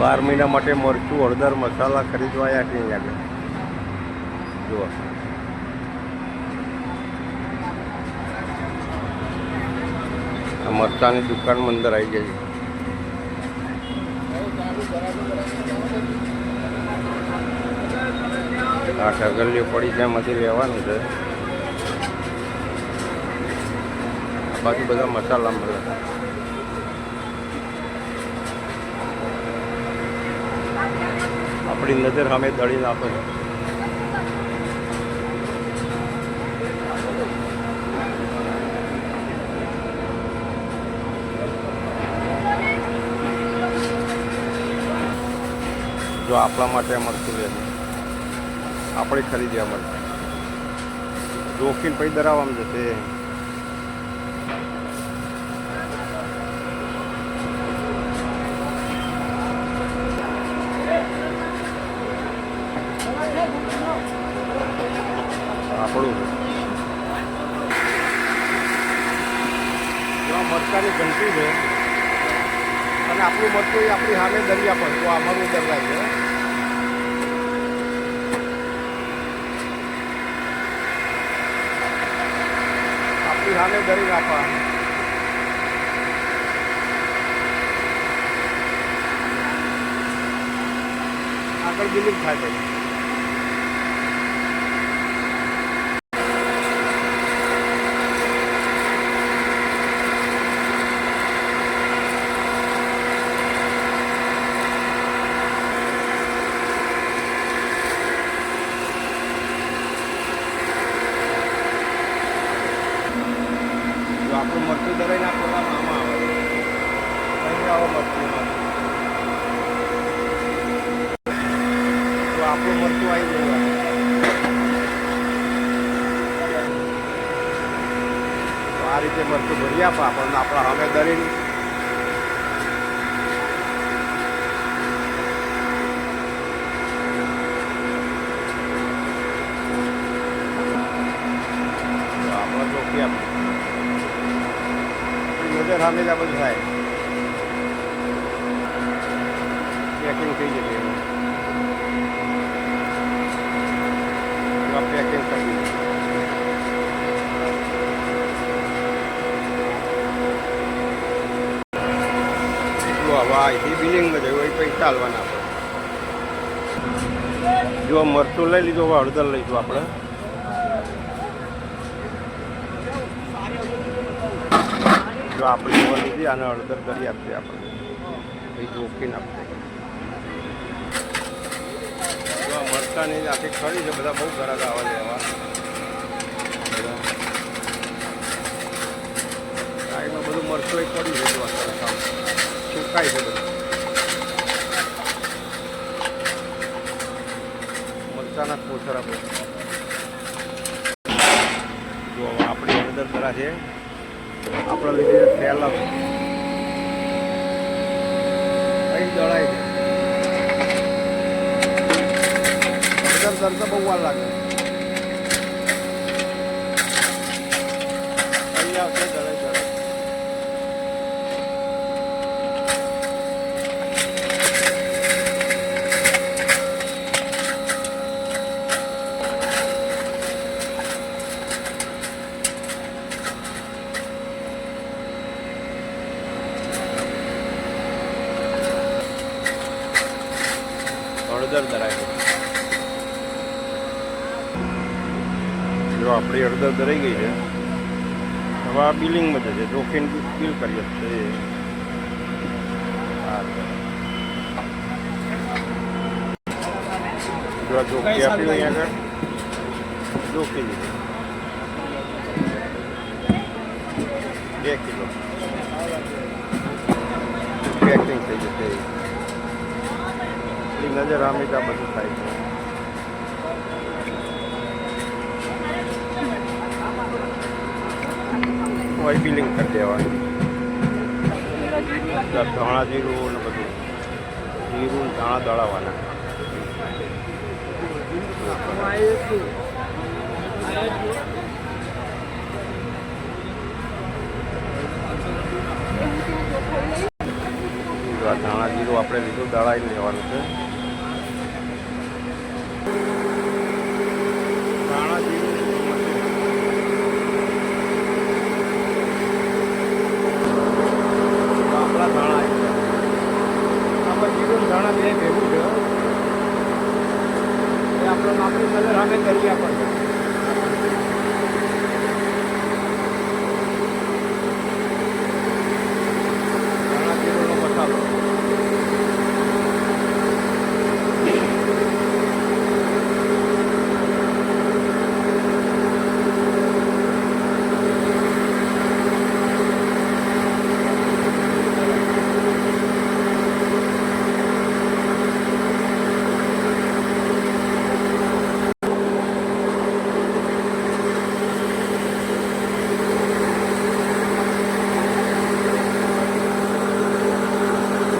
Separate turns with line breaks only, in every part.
બાર મહિના માટે મરચું, હળદર, મસાલા ખરીદવા આવ્યા છે અહીંયા આગળ? જુઓ. આ મરચાની દુકાનમાં અંદર આવી ગઈ. આ ઠગલીઓ પડી ત્યાંમાંથી લેવાનું છે. બાકી બધા મસાલા મળે આપણી નજર સામે દળી નાખો છે. જો આપણા માટે મળતું રહે આપણે ખરીદ્યા મળશે જોખીને પછી દરાવવામાં જશે આપણું છે આ ઘંટી છે. અને આપણું મરતું એ આપણી સામે દરિયા પર તો અમારું દરિયા છે. આપણી સામે દરી નાખવા આગળ બિલિંગ થાય પછી જો આપણું મરચું દરાઈને આપવામાં આમાં આવે અહીં આવો મરચું તો આપણું મરચું આવી ગયું તો આ રીતે મરચું ભરી આપે આપણને આપણા હવે દરીને આપણે આપણા ચોકી આપે નજર સામે જ આ બધું થાય. થઈ જશે એનું પેકિંગ કરી હવે અહીંથી બિલિંગમાં જવું એ પૈસા હાલવાના આપણે જો મરચું લઈ લીધું, હવે હળદર લઈશું આપણે. જો આપણે લીધી આને હળદર કરી આપશે આપણે. એ જોખીને આપશે મરચાની આખી ખરી છે, બધા બહુ ઘરાક આવા છે એવા સાઈડમાં બધું મરચું એક પડ્યું છે સાવ. સુકાય છે બધું. મરચાના કોથરા જો આપણી અંદર કરા છે, આપણે લીધે તેલ કઈ દળાય છે. અંદર તરતા બહુ વાર લાગે જો આપણી અડદર દરાઈ ગઈ છે હવે આ બિલિંગમાં જશે. જોખીને બિલ કરીએ છે. જો આ જોખી આપી અહીંયા આગળ જોખી બે કિલો. પેકિંગ થઈ જશે. નજર આમે જ આ બધું થાય છે. હોય ફિલિંગ કરી દેવાનું. ધાણા જીરું ને બધું. જીરું ધાણા દળાવવાના ધાણા જીરું આપણે લીધું દળાવી લેવાનું છે ધાણા જીરું તો આપણા ધાણા આવી ગયા આમાં જીરું ને ધાણા બે ભેગું છે એ આપણે આપણી નજર સામે કરી આપણને ધાણા જીરુંનો મસાલો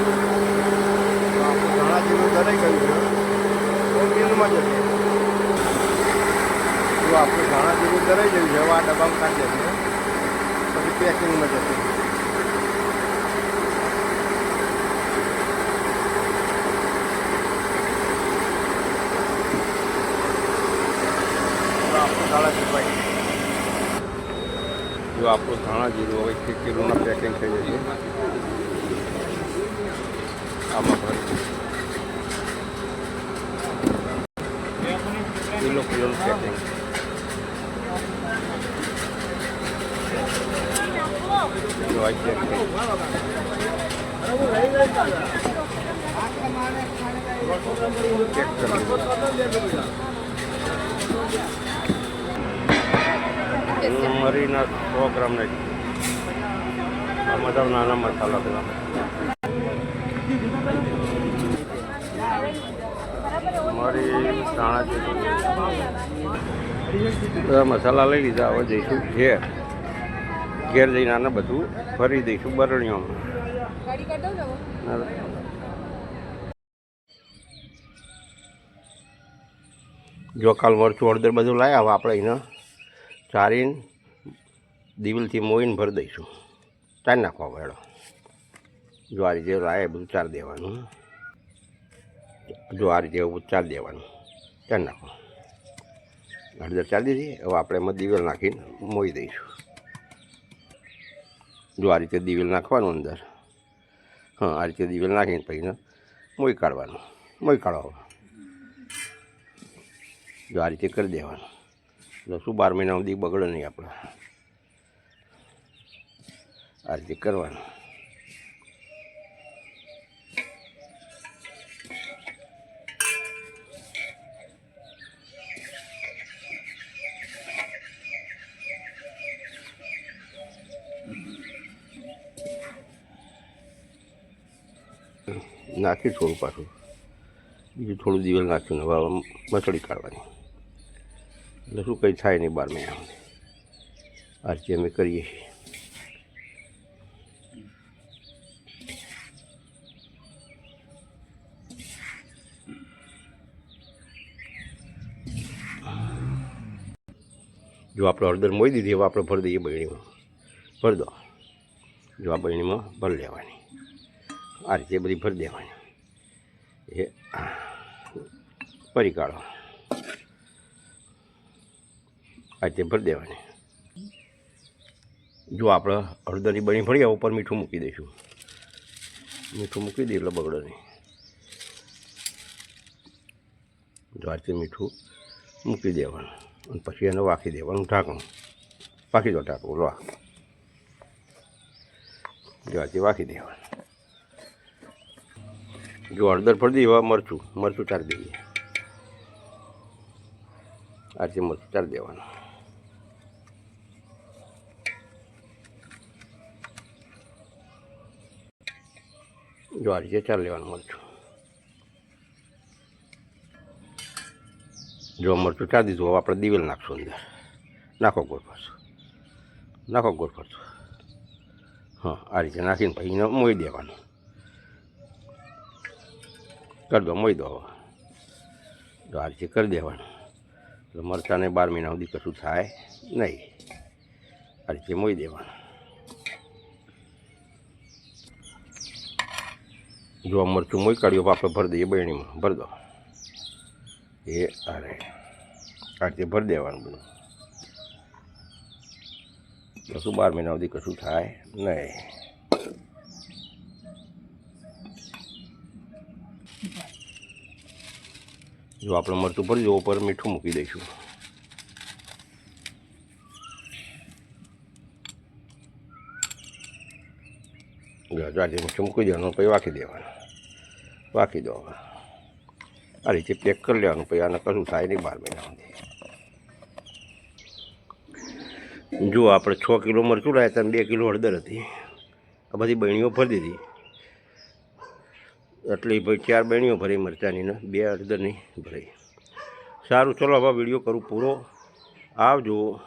તો આપણું ધાણા જીરું દરાઈ ગયું છે તો મિલમાં જશે જો આપણું ધાણા જીરું દરાઈ ગયું છે હવે આ ડબ્બામાં કાઢી દેશે પછી પેકિંગમાં જશે તો આપણું ધાણા જીરું જો આપણું ધાણા જીરું હવે એક કિલોના પેકિંગ થઈ જશે. આમાં ભરી કિલો કિલોનું પેકિંગ જો આ ચેક ચેક કરી મરીના સો ગ્રામ નાખી આ બધા નાના મસાલા પેલા મારી ધાણા મસાલા લઈ લીધા, હવે જઈશું ઘેર. ઘેર જઈને આને બધું ફરી દઈશું બરણીઓમાં.
જોકાલ
જો કાલ મરચું હળદર બધું લાવ્યા હવે આપણે એને ચારીને દિવલથી મોઈને ભરી દઈશું. ચાર નાખવા વેળો. જ્વારી જેવું લાવે બધું ચાર દેવાનું. જ્વારી જેવું ચાર દેવાનું. ચાર નાખવા હળદર ચાલી દીધી હવે આપણે એમાં દિવેલ નાખીને મોઈ દઈશું. જો આ રીતે દિવેલ નાખવાનું અંદર. હા, આ રીતે દિવેલ નાખીને પછી મોઈ કાઢવાનું. મોઈ કાઢવાનું. જો આ રીતે કરી દેવાનું. એટલે શું બાર મહિના સુધી બગડે નહીં આપણે. આ રીતે કરવાનું. નાખી થોડું પાછું. બીજું થોડું દિવેલ નાખ્યું ને હવે મસળી કાઢવાની. એટલે શું કંઈ થાય નહીં બાર મહિના આરતી રીતે અમે કરીએ જો આપણે હળદર મોઈ દીધી, હવે આપણે ભરી દઈએ બહેણીમાં ભરી દો. જો આ બહેણીમાં ભરી લેવાની. આ રીતે બધી ભરી દેવાની. એ ફરી કાઢો. આ રીતે ભરી દેવાની. જો આપણે હળદરની બની ભરી ઉપર મીઠું મૂકી દઈશું. મીઠું મૂકી દઈએ એટલે બગડે નહીં. જો આ રીતે મીઠું મૂકી દેવાનું. અને પછી એને વાખી દેવાનું ઢાંકણું. પાકી દો ઢાંકણું, લો. જો આ રીતે વાકી દેવાનું. જો હળદર ફરી દઈએ મરચું મરચું ચાર દઈએ. આ રીતે મરચું ચાર દેવાનું. જો આ રીતે ચાર લેવાનું મરચું. જો મરચું ચાર દીધું, હવે આપણે દિવેલ નાખશું અંદર. નાખો ગોળ પાછું નાખો ગોળ પાછું હા, આ રીતે નાખીને પછી મોઈ દેવાનું. કરી દો મોઈ દો તો આ રીતે કરી દેવાનું. એટલે મરચાંને બાર મહિના સુધી કશું થાય નહીં. આ રીતે મોઈ દેવાનું. જો મરચું મોઈ કાઢ્યું આપણે ભરી દઈએ બહેણીમાં ભરી દો. એ અરે, આ રીતે ભરી દેવાનું બધું. કશું બાર મહિના સુધી કશું થાય નહીં. જો આપણે મરચું ભરી દો ઉપર મીઠું મૂકી દઈશું. જાજે મીઠું મૂકી દેવાનું પછી વાકી દેવાનું. વાંકી દો આ રીતે પેક કરી લેવાનું, પછી આને કશું થાય નહીં બાર મહિના સુધી. જો આપણે છ કિલો મરચું લાવ્યા હતા બે કિલો હળદર હતી. આ બધી બહેણીઓ ભરી દીધી. એટલે ભાઈ ચાર બહેણીઓ ભરી મરચાંની ને બે અડધરની ભરી. સારું, ચલો હવે વીડિયો કરું પૂરો. આવજો.